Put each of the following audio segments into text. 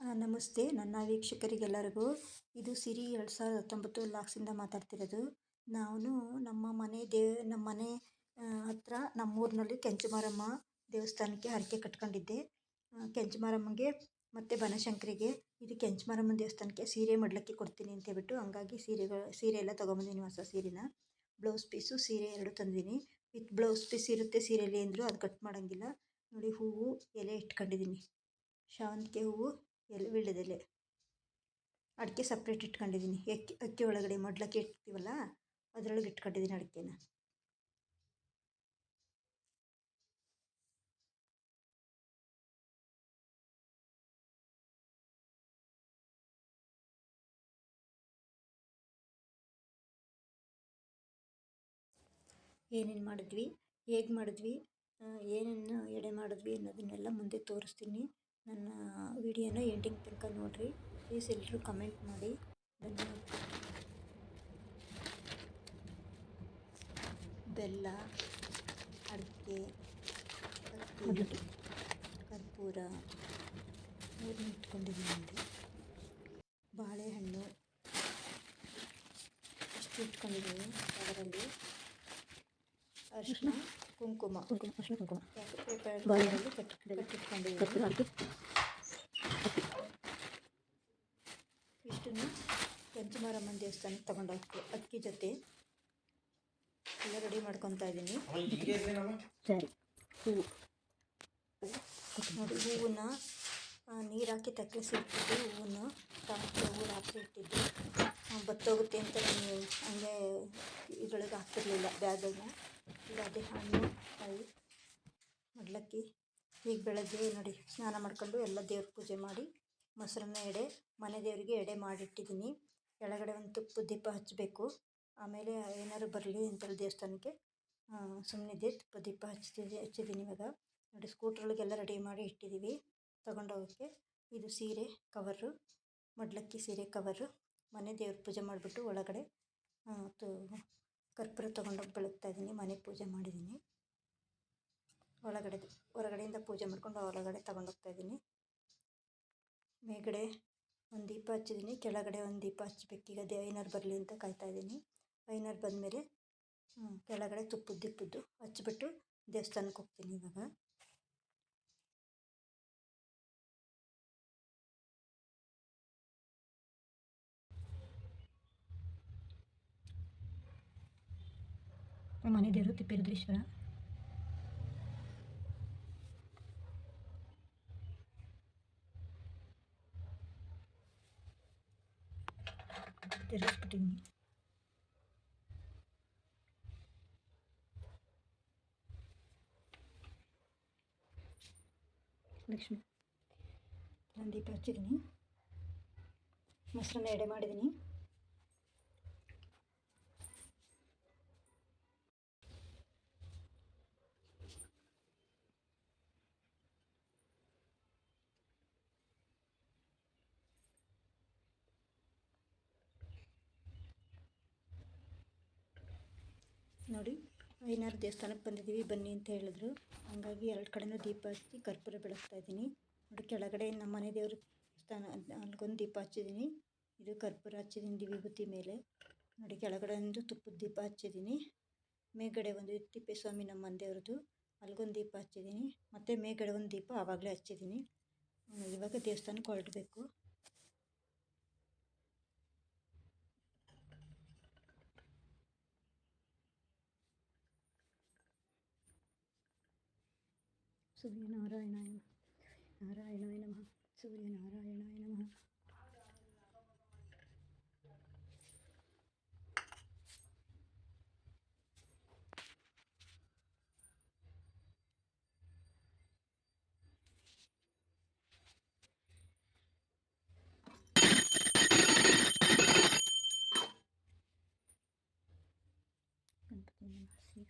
ನಮಸ್ತೆ. ನನ್ನ ವೀಕ್ಷಕರಿಗೆಲ್ಲರಿಗೂ ಇದು ಸಿರಿ ಎರಡು ಸಾವಿರದ ಹತ್ತೊಂಬತ್ತು ಲಾಕ್ಸಿಂದ ಮಾತಾಡ್ತಿರೋದು. ನಾನು ನಮ್ಮ ಮನೆ ದೇ, ನಮ್ಮ ಮನೆ ಹತ್ರ ನಮ್ಮೂರಿನಲ್ಲಿ ಕೆಂಚುಮಾರಮ್ಮ ದೇವಸ್ಥಾನಕ್ಕೆ ಹರಕೆ ಕಟ್ಕೊಂಡಿದ್ದೆ. ಕೆಂಚಮಾರಮ್ಮಂಗೆ ಮತ್ತು ಬನಶಂಕರಿಗೆ ಇದು ಕೆಂಚಮಾರಮ್ಮನ ದೇವಸ್ಥಾನಕ್ಕೆ ಸೀರೆ ಮಡ್ಲಕ್ಕೆ ಕೊಡ್ತೀನಿ ಅಂತ ಹೇಳ್ಬಿಟ್ಟು ಹಂಗಾಗಿ ಸೀರೆಗಳು, ಸೀರೆ ಎಲ್ಲ ತೊಗೊಂಬಂದಿನಿ ಹೊಸ ಸೀರೆನ. ಬ್ಲೌಸ್ ಪೀಸು, ಸೀರೆ ಎರಡು ತಂದಿನಿ. ವಿತ್ ಬ್ಲೌಸ್ ಪೀಸ್ ಇರುತ್ತೆ ಸೀರೆಯಲ್ಲಿ ಅಂದರೂ ಅದು ಕಟ್ ಮಾಡೋಂಗಿಲ್ಲ. ನೋಡಿ ಹೂವು ಎಲೆ ಇಟ್ಕೊಂಡಿದ್ದೀನಿ ಶಾವಂತಿಗೆ ಹೂವು ಎಲೆ ವೀಳ್ಯದೆಲೆ ಅಡಿಕೆ ಸಪ್ರೇಟ್ ಇಟ್ಕೊಂಡಿದ್ದೀನಿ ಅಕ್ಕಿ ಅಕ್ಕಿ ಒಳಗಡೆ ಮೊಡ್ಲಕ್ಕೆ ಇಡ್ತೀವಲ್ಲ ಅದರೊಳಗೆ ಇಟ್ಕೊಂಡಿದ್ದೀನಿ ಅಡಿಕೆನ. ಏನೇನು ಮಾಡಿದ್ವಿ, ಹೇಗೆ ಮಾಡಿದ್ವಿ ಏನೇನು ಎಡೆ ಮಾಡಿದ್ವಿ ಅನ್ನೋದನ್ನೆಲ್ಲ ಮುಂದೆ ತೋರಿಸ್ತೀನಿ. ನನ್ನ ವಿಡಿಯೋನ ಎಂಡಿಂಗ್ ತನಕ ನೋಡಿರಿ. ಪ್ಲೀಸ್ ಎಲ್ಲರೂ ಕಮೆಂಟ್ ಮಾಡಿ. ಧನ್ಯವಾದ. ಬೆಲ್ಲ, ಅಡಿಕೆ ಕರ್ಪೂರ ಮೂರನ್ನ ಇಟ್ಕೊಂಡಿದ್ದೀನಿ ನೋಡಿ. ಬಾಳೆಹಣ್ಣು ಇಷ್ಟು ಇಟ್ಕೊಂಡಿದ್ದೀನಿ ಅದರಲ್ಲಿ ಅರಿಶಿನ ಕುಂಕುಮ. ಕುಂಕುಮ ಅರಿಶಿನ ಕುಂಕುಮ. ಬಾಳೆಹಣ್ಣು ಕಟ್ ಕಟ್ಟಿಟ್ಕೊಂಡಿದ್ದೀನಿ ಕರ್ಪೂರ ಹಾಕಿ ಇಷ್ಟನ್ನು ಪಂಚಮಾರಮ್ಮನ ದೇವಸ್ಥಾನಕ್ಕೆ ತಗೊಂಡೋಗ್ತೀವಿ ಅಕ್ಕಿ ಜೊತೆ. ಎಲ್ಲ ರೆಡಿ ಮಾಡ್ಕೊತಾ ಇದ್ದೀನಿ. ಸರಿ. ಹೂವು ನೋಡಿ ಹೂವನ್ನ ನೀರು ಹಾಕಿ ತಕ್ಕಳಿಸಿ ಇಟ್ಟಿದ್ದು ಹೂವನ್ನು ಟಮಾಟೆ ಹೂವು ರಾತ್ರಿ ಇಟ್ಟಿದ್ದು. ಬತ್ತೋಗುತ್ತೆ ಅಂತ ನಾನು ಹಂಗೆ ಇದ್ರೊಳಗೆ ಹಾಕ್ತಿರ್ಲಿಲ್ಲ. ಬ್ಯಾಗನ್ನು ಇಲ್ಲ ಅದೇ ಹಣ್ಣು, ಕಾಯಿ, ಮಡ್ಲಕ್ಕಿ, ಈಗ ಬೆಳಗ್ಗೆ ನೋಡಿ, ಸ್ನಾನ ಮಾಡ್ಕೊಂಡು ಎಲ್ಲ ದೇವ್ರ ಪೂಜೆ ಮಾಡಿ, ಮೊಸರನ್ನ ಎಡೆ, ಮನೆ ದೇವರಿಗೆ ಎಡೆ ಮಾಡಿಟ್ಟಿದ್ದೀನಿ. ಕೆಳಗಡೆ ಒಂದು ತುಪ್ಪ ದೀಪ ಹಚ್ಚಬೇಕು ಆಮೇಲೆ ಏನಾದ್ರು ಬರಲಿ ಅಂತೇಳಿ ದೇವಸ್ಥಾನಕ್ಕೆ ಸುಮ್ಮನಿದ್ದೆ ತುಪ್ಪ ದೀಪ ಹಚ್ತಿದ್ದೆ ಹಚ್ಚಿದ್ದೀನಿ ಇವಾಗ. ನೋಡಿ, ಸ್ಕೂಟ್ರೊಳಗೆಲ್ಲ ರೆಡಿ ಮಾಡಿ ಇಟ್ಟಿದ್ದೀವಿ, ತೊಗೊಂಡೋಗೋಕ್ಕೆ. ಇದು ಸೀರೆ, ಕವರು, ಮಡ್ಲಕ್ಕಿ ಸೀರೆ, ಕವರು. ಮನೆ ದೇವ್ರ ಪೂಜೆ ಮಾಡಿಬಿಟ್ಟು ಒಳಗಡೆ ಕರ್ಪೂರ ತೊಗೊಂಡೋಗಿ ಬೆಳಗ್ತಾ ಇದ್ದೀನಿ ಮನೆ ಪೂಜೆ ಮಾಡಿದ್ದೀನಿ ಒಳಗಡೆ, ಹೊರಗಡೆಯಿಂದ ಪೂಜೆ ಮಾಡಿಕೊಂಡು ಒಳಗಡೆ ತಗೊಂಡೋಗ್ತಾ ಇದ್ದೀನಿ ಮೇಲ್ಗಡೆ ಒಂದು ದೀಪ ಹಚ್ಚಿದ್ದೀನಿ ಕೆಳಗಡೆ ಒಂದು ದೀಪ ಹಚ್ಬೇಕೀಗ ದೇ ಐನರ್ ಬರಲಿ ಅಂತ ಕಾಯ್ತಾ ಇದ್ದೀನಿ ಐನರ್ ಬಂದಮೇಲೆ ಕೆಳಗಡೆ ತುಪ್ಪದ ದೀಪದ್ದು ಹಚ್ಚಿಬಿಟ್ಟು ದೇವಸ್ಥಾನಕ್ಕೆ ಹೋಗ್ತೀನಿ ಇವಾಗ. ನಮ್ಮ ಮನೆ ದೇವರು ತಿಪ್ಪೇರುದ್ರೇಶ್ವರ ತಿರುಗಿಸ್ಬಿಟ್ಟಿದ್ದೀನಿ ಲಕ್ಷ್ಮಿ ನಾನು ದೀಪ ಹಚ್ಚಿದ್ದೀನಿ ಮೊಸರನ್ನ ಎಡೆ ಮಾಡಿದ್ದೀನಿ ನೋಡಿ, ಐನಾರು ದೇವಸ್ಥಾನಕ್ಕೆ ಬಂದಿದ್ದೀವಿ. ಬನ್ನಿ ಅಂತ ಹೇಳಿದ್ರು. ಹಂಗಾಗಿ ಎರಡು ಕಡೆನೂ ದೀಪ ಹಚ್ಚಿ ಕರ್ಪೂರ ಬೆಳಗ್ತಾ ಇದ್ದೀನಿ. ನೋಡಿ, ಕೆಳಗಡೆ ನಮ್ಮ ಮನೆ ದೇವ್ರ ಸ್ಥಾನ, ಅಲ್ಗೊಂದು ದೀಪ ಹಚ್ಚಿದ್ದೀನಿ. ಇದು ಕರ್ಪೂರ ಹಚ್ಚಿದ್ದೀನಿ ವಿಭೂತಿ ಮೇಲೆ. ನೋಡಿ ಕೆಳಗಡೆ ಒಂದು ತುಪ್ಪದ ದೀಪ ಹಚ್ಚಿದ್ದೀನಿ. ಮೇಲ್ಗಡೆ ಒಂದು ತಿಪ್ಪೇಸ್ವಾಮಿ ನಮ್ಮ ಮನೆ ದೇವ್ರದ್ದು ಅಲ್ಗೊಂದು ದೀಪ ಹಚ್ಚಿದ್ದೀನಿ. ಮತ್ತು ಮೇಲ್ಗಡೆ ಒಂದು ದೀಪ ಆವಾಗಲೇ ಹಚ್ಚಿದ್ದೀನಿ. ಇವಾಗ ದೇವಸ್ಥಾನಕ್ಕೆ ಹೊರಡಬೇಕು. சூரிய நாராயணாய நாராயணாய நம சூரிய நாராயணாய நம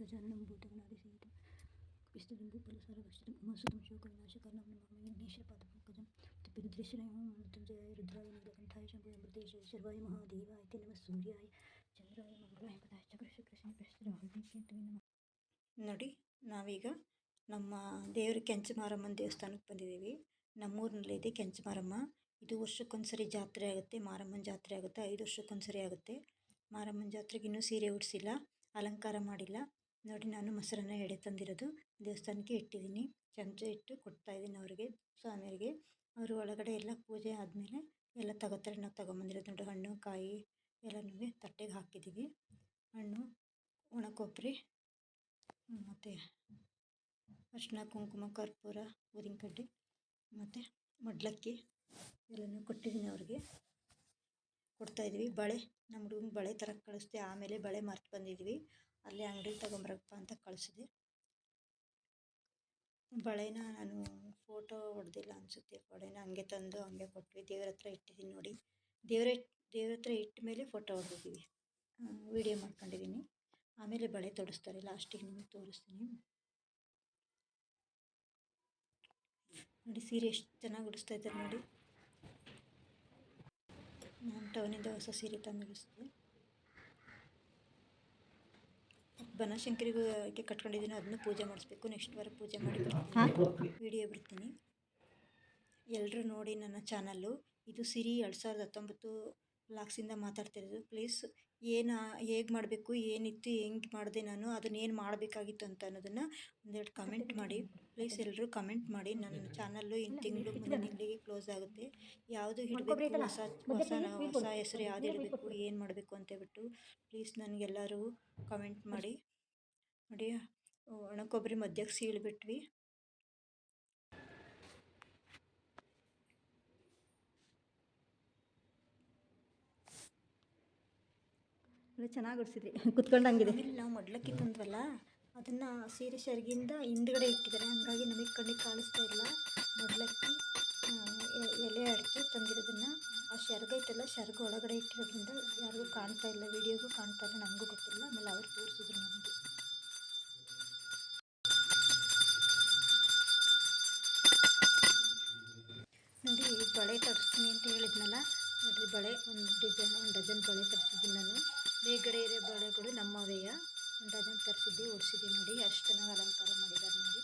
கணபதி நம ஸ்ரீ ಭೂತಗಣಾಧಿಸೇವಿತಂ ವಿಸ್ತುತಂ ಫಲಸಾರಭಕ್ಷಿತಂ ಉಮಾಸುತಂ ಶೋಕವಿನಾಶಕರ್ಣಂ ನಮಾಮಿ ವಿಘ್ನೇಶ್ವರ ಪಾದಪಂಕಜಂ ತಿಪ್ಪಿರುದ್ರೇಶ್ವರಾಯ ಮೃತ್ಯುಂಜಯಾಯ ರುದ್ರಾಯ ನೀಲಕಂಠಾಯ ಶಂಭುಯ ಮೃತೇಶ ಶರ್ವಾಯ ಮಹಾದೇವಾಯ ಇತಿ ನಮಃ ಸೂರ್ಯಾಯ ಚಂದ್ರಾಯ ಮಂಗಳಾಯ ಪದಾಯ ಚಕ್ರ ಶುಕ್ರ ಶನಿ ನಮಃ ನೋಡಿ ನಾವೀಗ ನಮ್ಮ ದೇವರು ಕೆಂಚಮಾರಮ್ಮನ ದೇವಸ್ಥಾನಕ್ಕೆ ಬಂದಿದ್ದೀವಿ ನಮ್ಮೂರಿನಲ್ಲಿದೆ ಕೆಂಚಮಾರಮ್ಮ ಇದು ವರ್ಷಕ್ಕೊಂದ್ಸರಿ ಜಾತ್ರೆ ಆಗುತ್ತೆ ಮಾರಮ್ಮನ ಜಾತ್ರೆ ಆಗುತ್ತೆ ಐದು ವರ್ಷಕ್ಕೊಂದ್ಸರಿ ಆಗುತ್ತೆ ಮಾರಮ್ಮನ ಜಾತ್ರೆಗೆ ಇನ್ನೂ ಸೀರೆ ಉಡಿಸಿಲ್ಲ ಅಲಂಕಾರ ಮಾಡಿಲ್ಲ ನೋಡಿ, ನಾನು ಮೊಸರನ್ನ ಎಡೆ ತಂದಿರೋದು ದೇವಸ್ಥಾನಕ್ಕೆ ಇಟ್ಟಿದ್ದೀನಿ. ಚಮಚ ಇಟ್ಟು ಕೊಡ್ತಾಯಿದ್ದೀನಿ ಅವ್ರಿಗೆ ಸ್ವಾಮಿಯರಿಗೆ ಅವರು ಒಳಗಡೆ ಎಲ್ಲ ಪೂಜೆ ಆದಮೇಲೆ ಎಲ್ಲ ತಗೋತಾರೆ. ನಾವು ತಗೊಂಬಂದಿರೋದು ನೋಡಿ, ಹಣ್ಣು, ಕಾಯಿ ಎಲ್ಲನೂ ತಟ್ಟೆಗೆ ಹಾಕಿದ್ದೀವಿ. ಹಣ್ಣು, ಒಣ ಕೊಬ್ಬರಿ, ಮತ್ತು ಅರಿಶಿನ ಕುಂಕುಮ, ಕರ್ಪೂರ ಊದಿನ ಕಡ್ಡಿ ಮತ್ತು ಮಡ್ಲಕ್ಕಿ ಎಲ್ಲನೂ ಕೊಟ್ಟಿದ್ದೀನಿ ಅವ್ರಿಗೆ. ಕೊಡ್ತಾಯಿದ್ದೀವಿ ಬಳೆ, ನಮ್ಮ ಹುಡುಗನ ಬಳೆ ಥರ ಕಳಿಸ್ದೆ. ಆಮೇಲೆ ಬಳೆ ಮರ್ತು ಬಂದಿದ್ವಿ ಅಲ್ಲೇ ಅಂಗಡಿಗೆ ತಗೊಂಬರಪ್ಪ ಅಂತ ಕಳಿಸಿದೆ. ಬಳೆನ ನಾನು ಫೋಟೋ ಹೊಡೆದಿಲ್ಲ ಅನಿಸುತ್ತೆ. ಬಳೆನ ಹಂಗೆ ತಂದು ಹಂಗೆ ಕೊಟ್ವಿ. ದೇವ್ರ ಹತ್ರ ಇಟ್ಟಿದ್ದೀನಿ ನೋಡಿ. ದೇವ್ರ ದೇವ್ರ ಹತ್ರ ಇಟ್ಟ ಮೇಲೆ ಫೋಟೋ ಹೊಡೆದಿದ್ದೀವಿ ವಿಡಿಯೋ ಮಾಡ್ಕೊಂಡಿದ್ದೀನಿ ಆಮೇಲೆ ಬಳೆ ತೊಡಿಸ್ತಾರೆ ಲಾಸ್ಟಿಗೆ ನಿಮಗೆ ತೋರಿಸ್ತೀನಿ. ನೋಡಿ ಸೀರೆ ಎಷ್ಟು ಚೆನ್ನಾಗಿ ಉಡಿಸ್ತಾ ಇದ್ದಾರೆ ನೋಡಿ. ನಾನು ಟೌನಿಂದ ಹೊಸ ಸೀರೆ ತಂದು ಉಡಿಸಿದೆ. ಬನಶಂಕರಿಗೆ ಕಟ್ಕೊಂಡಿದ್ದೀನಿ ಅದನ್ನು ಪೂಜೆ ಮಾಡಿಸ್ಬೇಕು. ನೆಕ್ಸ್ಟ್ ವಾರ ಪೂಜೆ ಮಾಡಿ ಬರ್ತೀನಿ. ವಿಡಿಯೋ ಬಿಡ್ತೀನಿ. ಎಲ್ಲರೂ ನೋಡಿ ನನ್ನ ಚಾನಲ್ಲು. ಇದು ಸಿರಿ ಎರಡು ಸಾವಿರದ ಹತ್ತೊಂಬತ್ತು ಲಾಕ್ಸಿಂದ ಮಾತಾಡ್ತಿರೋದು. ಪ್ಲೀಸ್ ಏನು ಹೇಗೆ ಮಾಡಬೇಕು ಏನಿತ್ತು ಹೆಂಗೆ ಮಾಡಿದೆ ನಾನು ಅದನ್ನ ಏನು ಮಾಡಬೇಕಾಗಿತ್ತು ಅಂತ ಅನ್ನೋದನ್ನು ಒಂದೆರಡು ಕಮೆಂಟ್ ಮಾಡಿ. ಪ್ಲೀಸ್ ಎಲ್ಲರೂ ಕಮೆಂಟ್ ಮಾಡಿ. ನನ್ನ ಚಾನಲ್ಲು ಇನ್ನು ತಿಂಗಳು ಮುಂದಿನ ತಿಂಗಳಿಗೆ ಕ್ಲೋಸ್ ಆಗುತ್ತೆ. ಯಾವುದು ಇಡಬೇಕು ಹೊಸ ಹೊಸ ಹೊಸ ಹೆಸರು ಯಾವುದು ಇಡಬೇಕು ಏನು ಮಾಡಬೇಕು ಅಂತೇಳ್ಬಿಟ್ಟು ಪ್ಲೀಸ್ ನನಗೆಲ್ಲರೂ ಕಮೆಂಟ್ ಮಾಡಿ. ನೋಡಿ ಒಣ ಕೊಬ್ಬರಿ ಮಧ್ಯಕ್ಕೆ ಸೀಳ್ಬಿಟ್ವಿ. ಚೆನ್ನಾಗಿ ಉಡ್ಸಿದ್ರಿ ಕುತ್ಕೊಂಡಂಗಿದೆ. ನಾವು ಮಡ್ಲಕ್ಕಿ ತಂದ್ವಲ್ಲ ಅದನ್ನು ಸೀರೆ ಸೆರಗಿಂದ ಹಿಂದ್ಗಡೆ ಇಟ್ಟಿದ್ದಾರೆ. ಹಾಗಾಗಿ ನಮಗೆ ಕಣ್ಣಿಗೆ ಕಾಣಿಸ್ತಾ ಇಲ್ಲ. ಮಡ್ಲಕ್ಕಿ ಎಲೆ ಅಡಿಕೆ ತಂದಿರೋದನ್ನು ಆ ಶರ್ಗ ಐತಲ್ಲ ಸೆರ್ಗ ಒಳಗಡೆ ಇಟ್ಟಿರೋದ್ರಿಂದ ಯಾರಿಗೂ ಕಾಣ್ತಾ ಇಲ್ಲ ವಿಡಿಯೋಗೂ ಕಾಣ್ತಾ ಇಲ್ಲ ನನಗೂ ಗೊತ್ತಿಲ್ಲ. ಆಮೇಲೆ ಅವ್ರು ತೋರಿಸಿದ್ರು ನನಗೆ ನೋಡಿ ಬಳೆ ತರಿಸ್ತೀನಿ ಅಂತ ಹೇಳಿದ್ನಲ್ಲ? ನೋಡಿರಿ ಬಳೆ, ಒಂದು ಡಿಸೈನ್, ಒಂದು ಡಜನ್ ಬಳೆ ತರಿಸಿದ್ದೀನಿ ನಾನು. ಮೇಲ್ಗಡೆ ಇರೋ ಬಳೆಗಳು ನಮ್ಮವೆಯ? ಒಂದು ಡಜನ್ ತರಿಸಿದ್ದೆ, ಓಡಿಸಿದ್ದೆ ನೋಡಿ. ಅಷ್ಟು ಚೆನ್ನಾಗಿ ಅಲಂಕಾರ ಮಾಡಿದ್ದಾರೆ ನೋಡಿ.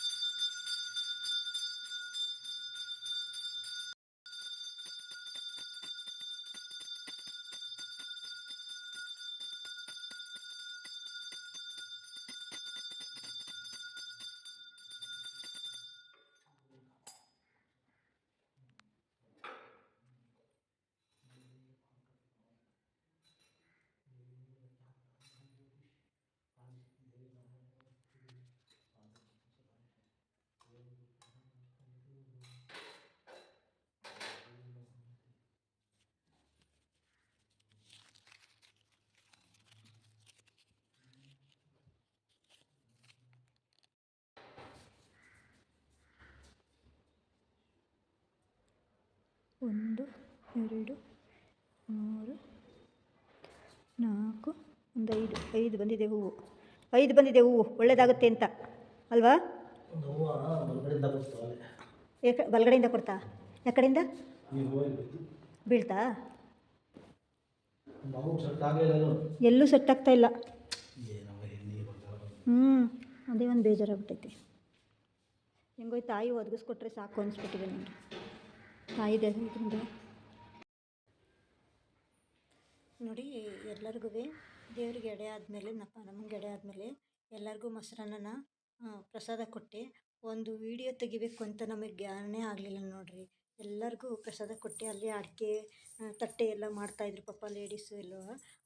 ಒಂದು ಎರಡು ಮೂರು ನಾಲ್ಕು ಒಂದು ಐದು. ಐದು ಬಂದಿದೆ ಹೂವು. ಐದು ಬಂದಿದೆ ಹೂವು. ಒಳ್ಳೆಯದಾಗುತ್ತೆ ಅಂತ. ಅಲ್ವಾ? ಬಲಗಡೆಯಿಂದ ಬರ್ತಾವಲ್ಲ ಯಾಕೆ ಬಲಗಡೆಯಿಂದ ಕೊಡ್ತಾ? ಯಾಕಡೆಯಿಂದ ಬೀಳ್ತಾ? ಎಲ್ಲೂ ಸೆಟ್ ಆಗ್ತಾ ಇಲ್ಲ. ಹ್ಞೂ ಅದೇ ಒಂದು ಬೇಜಾರಾಗ್ಬಿಟ್ಟೈತಿ. ಹೆಂಗೋ ಈ ತಾಯಿ ಒದಗಿಸ್ಕೊಟ್ರೆ ಸಾಕು ಅನಿಸ್ಬಿಟ್ಟಿದೆ ನನಗೆ ತಾಯಿ ಇದರಿಂದ ನೋಡಿ, ಎಲ್ಲರಿಗೂ ದೇವ್ರಿಗೆ ಎಡೆ ಆದಮೇಲೆ ನಪ್ಪ ನಮಗೆ ಎಡೆ ಆದಮೇಲೆ ಎಲ್ಲರಿಗೂ ಮೊಸರನ್ನ ಪ್ರಸಾದ ಕೊಟ್ಟೆ. ಒಂದು ವಿಡಿಯೋ ತೆಗಿಬೇಕು ಅಂತ ನಮಗೆ ಜ್ಞಾನನೇ ಆಗಲಿಲ್ಲ ನೋಡ್ರಿ. ಎಲ್ಲರಿಗೂ ಪ್ರಸಾದ ಕೊಟ್ಟೆ ಅಲ್ಲಿ ಅಡಿಕೆ ತಟ್ಟೆ ಎಲ್ಲ ಮಾಡ್ತಾಯಿದ್ರು ಪಾಪ ಲೇಡೀಸು ಎಲ್ಲ.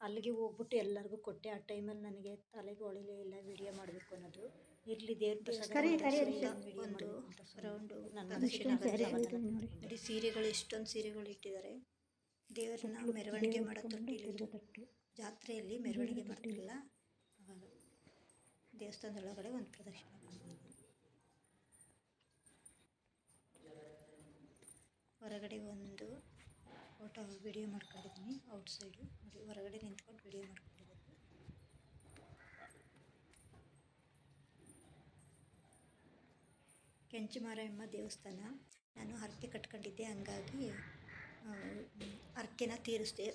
ಅಲ್ಲಿಗೆ ಹೋಗ್ಬಿಟ್ಟು ಎಲ್ಲರಿಗೂ ಕೊಟ್ಟೆ. ಆ ಟೈಮಲ್ಲಿ ನನಗೆ ತಲೆಗೆ ಹೊಳಿಲೇ ಇಲ್ಲ ವಿಡಿಯೋ ಮಾಡಬೇಕು ಅನ್ನೋದು. ಇರಲಿ ದೇವ್ರ ಒಂದು ರೌಂಡು ನನ್ನ. ನೋಡಿ. ಸೀರೆಗಳು ಎಷ್ಟೊಂದು ಸೀರೆಗಳು ಇಟ್ಟಿದ್ದಾರೆ. ದೇವರನ್ನ ಮೆರವಣಿಗೆ ಮಾಡೋ ತೊಟ್ಟಿಲಿದ್ದು ತಟ್ಟು. ಜಾತ್ರೆಯಲ್ಲಿ ಮೆರವಣಿಗೆ ಮಾಡ್ತಿರಲ್ಲ. ಅವಾಗ ದೇವಸ್ಥಾನದೊಳಗಡೆ ಒಂದು ಪ್ರದರ್ಶನ. ಹೊರಗಡೆ ಒಂದು ಫೋಟೋ ವಿಡಿಯೋ ಮಾಡ್ಕೊಂಡಿದ್ದೀನಿ ಔಟ್ ಸೈಡು ಹೊರಗಡೆ ನಿಂತ್ಕೊಂಡು ವಿಡಿಯೋ ಮಾಡ್ಕೊಂಡಿದ್ದೀನಿ ಕೆಂಚಮಾರಮ್ಮ ದೇವಸ್ಥಾನ. ನಾನು ಹರಕೆ ಕಟ್ಕೊಂಡಿದ್ದೆ, ಹಂಗಾಗಿ ಹರಕೆನ ತೀರಿಸ್ದೆ.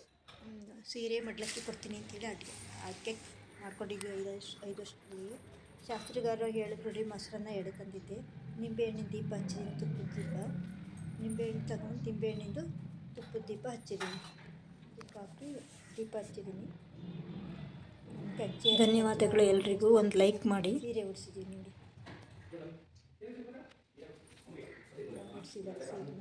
ಸೀರೆ ಮಡ್ಲಕ್ಕಿ ಕೊಡ್ತೀನಿ ಅಂತೇಳಿ ಅಡ್ಗೆ ಹರಕೆ ಮಾಡ್ಕೊಂಡಿದ್ವಿ ಐದು ಐದು ವರ್ಷದಲ್ಲಿ ಶಾಸ್ತ್ರಿಗಾರರು ಹೇಳಿದ್ರು ರೀ, ಮೊಸರನ್ನ ತಂದಿದ್ದೆ ನಿಂಬೆಹಣ್ಣಿನ ದೀಪ ಹಚ್ಚಿದ್ದೀನಿ ತುಪ್ಪದ ನಿಂಬೆಹಣ್ಣು ತಗೊಂಡು ತಿಂಬೆಹಣ್ಣಿಂದು ತುಪ್ಪದ ದೀಪ ಹಚ್ಚಿದ್ದೀನಿ. ದೀಪ ಹಾಕಿ ದೀಪ ಹಚ್ಚಿದ್ದೀನಿ. ಕಚ್ಚಿ ಧನ್ಯವಾದಗಳು ಎಲ್ರಿಗೂ. ಒಂದು ಲೈಕ್ ಮಾಡಿ. ಸೀರೆ ಉಡ್ಸಿದ್ದೀನಿ ನೋಡಿ. ಉಡಿಸಿದ ಸೀರೆ.